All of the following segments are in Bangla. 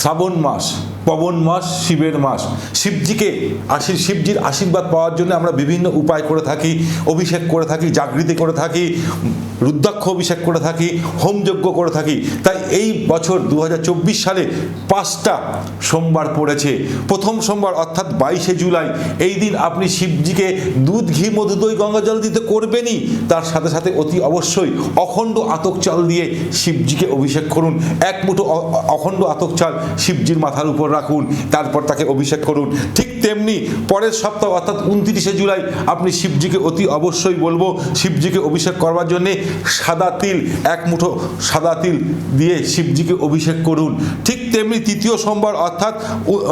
শ্রাবণ মাস, পবন মাস, শিবের মাস। শিবজিকে আশীর, শিবজির আশীর্বাদ পাওয়ার জন্য আমরা বিভিন্ন উপায় করে থাকি, অভিষেক করে থাকি, জাগৃতি করে থাকি রুদ্রাক্ষ অভিষেক করে থাকি হোমযজ্ঞ করে থাকি। তাই এই বছর দু হাজার চব্বিশ সালে পাঁচটা সোমবার পড়েছে। প্রথম সোমবার অর্থাৎ বাইশে জুলাই, এই দিন আপনি শিবজিকে দুধ, ঘি, মধু, দই, গঙ্গা জল দিতে করবেনই। তার সাথে সাথে অতি অবশ্যই অখণ্ড আতক চাল দিয়ে শিবজিকে অভিষেক করুন। এক মুঠো অখণ্ড আতক চাল শিবজির মাথার উপর রাখুন, তারপর তাকে অভিষেক করুন। ঠিক তেমনি পরের সপ্তাহ অর্থাৎ উনত্রিশে জুলাই আপনি শিবজিকে অতি অবশ্যই বলব, শিবজিকে অভিষেক করবার জন্যে সাদা তিল, এক মুঠো সাদা তিল দিয়ে শিবজিকে অভিষেক করুন। ঠিক তেমনি তৃতীয় সোমবার অর্থাৎ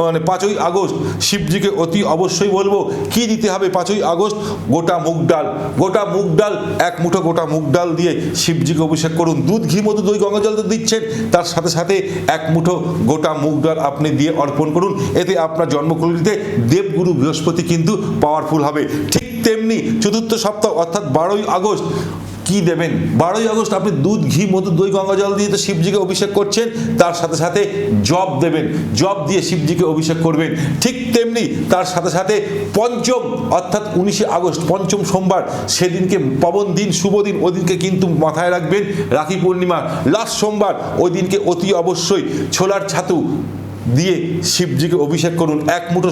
মানে পাঁচই আগস্ট শিবজিকে অতি অবশ্যই বলব, কি দিতে হবে পাঁচই আগস্ট? গোটা মুগ ডাল। গোটা মুগ ডাল, এক মুঠো গোটা মুগ ডাল দিয়ে শিবজিকে অভিষেক করুন। দুধ, ঘি, মধু, দই, গঙ্গা জল তো দিচ্ছেন, তার সাথে সাথে এক মুঠো গোটা মুগ ডাল আপনি দিয়ে অর্পণ করুন। এতে আপনার জন্মকুণ্ডলিতে দেবগুরু বৃহস্পতি কিন্তু পাওয়ারফুল হবে। ঠিক তেমনি চতুর্থ সপ্তাহ অর্থাৎ বারোই আগস্ট কি দেবেন? বারোই আগস্ট আপনি দুধ, ঘি, মধু, দই, গঙ্গা জল দিয়ে তো শিবজিকে অভিষেক করছেন, তার সাথে সাথে জব দেবেন। জব দিয়ে শিবজিকে অভিষেক করবেন। ঠিক তেমনি তার সাথে সাথে পঞ্চম, অর্থাৎ উনিশে আগস্ট, পঞ্চম সোমবার, সেদিনকে পবন দিন, শুভ দিন ওদিনকে কিন্তু মাথায় রাখবেন রাখি পূর্ণিমা। লাস্ট সোমবার, ওই দিনকে অতি অবশ্যই ছোলার ছাতু দিয়ে শিবজিকে অভিষেক করুন। এক মুঠো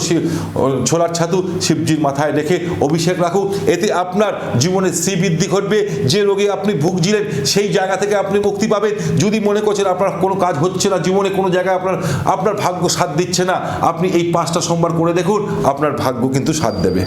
ছোলার ছাতু শিবজির মাথায় রেখে অভিষেক রাখুন। এতে আপনার জীবনে শ্রীবৃদ্ধি ঘটবে। যে রোগে আপনি ভুগছিলেন, সেই জায়গা থেকে আপনি মুক্তি পাবেন। যদি মনে করছেন আপনার কোনো কাজ হচ্ছে না, জীবনে কোনো জায়গায় আপনার আপনার ভাগ্য সাথ দিচ্ছে না, আপনি এই পাঁচটা সোমবার করে দেখুন, আপনার ভাগ্য কিন্তু সাথ দেবে।